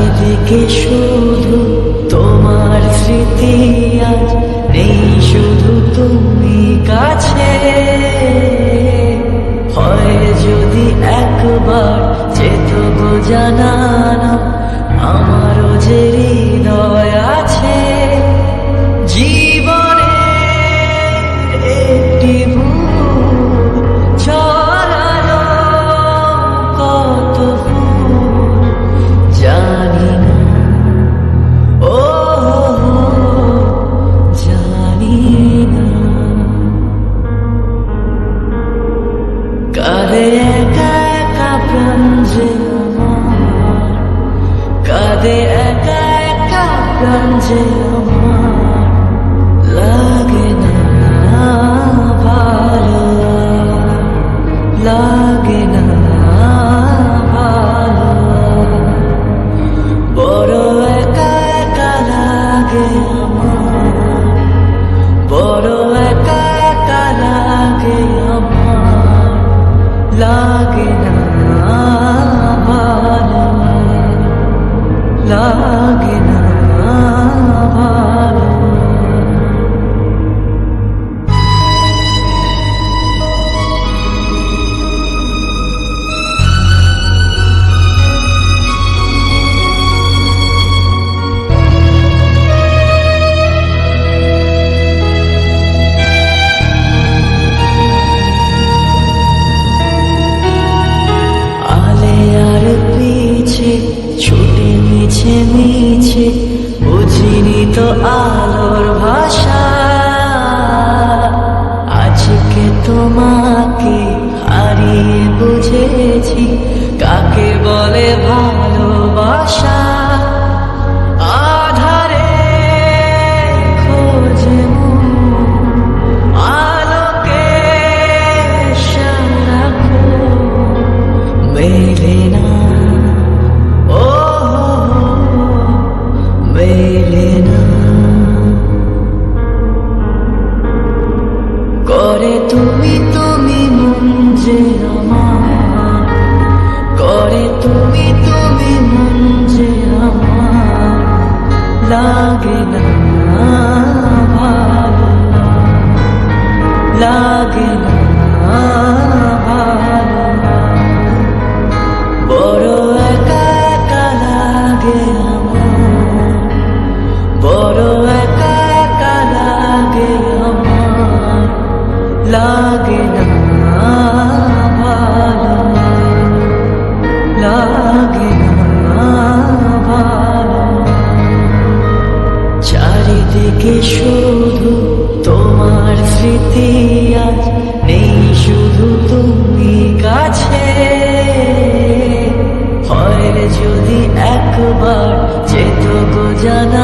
চারিদিকে শুধু তোমার স্মৃতি আজ নেই, শুধু তুমি কাছে। হয় যদি একবার যেত গো জানানো আমারও যে হৃদয় আলোর ভাষা। আজকে তোমাকে হারিয়ে বুঝেছি কাকে বলে ভালোবাসা আমার করে তুমি তুমি বড় একা একা লাগে আমার বড় একা একা লাগে আমার চারিদিকে শুধু তোমার স্মৃতি আজ নেই, শুধু তুমি কাছে। হয় যদি একবার যেত গো জান